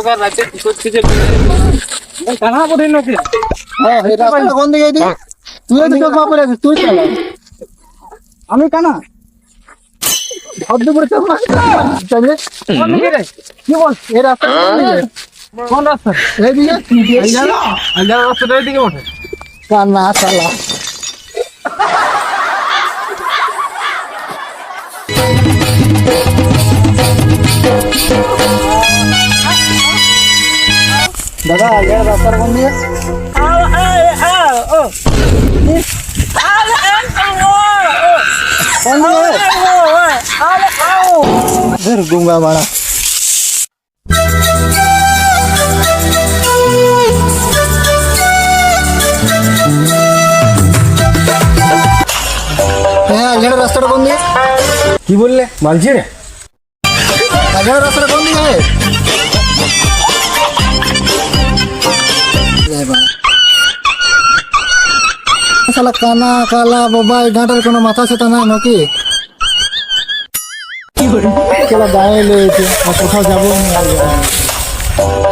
অন্ধকার রাতে কি করছি যে কানা পড়ে নাকি? হ্যাঁ এই কোন দিকে তুই এদিকে চোখ পড়ে আছিস তুই চালা আমি কানা? ভদ্র করে চোখ কোন দিকে রে? কি বল? এই রাস্তা কোন দিকে? কোন রাস্তা? আইলা আইলা রাস্তাটা এদিকে ওঠে কানা চালা দাদা এই রাস্তার কোন দিকে কোন দিকে ধর গুঙ্গা মারা হ্যাঁ আজকের রাস্তাটা কোন দিকে কি বললে মালছি রে আজকের রাস্তাটা কোন দিকে শালা কানা কালা বাবা এই গাঁটার কোনো মাথা সেটা নাই নাকি? চলো গায়ে লেগেছে কোথাও যাব না।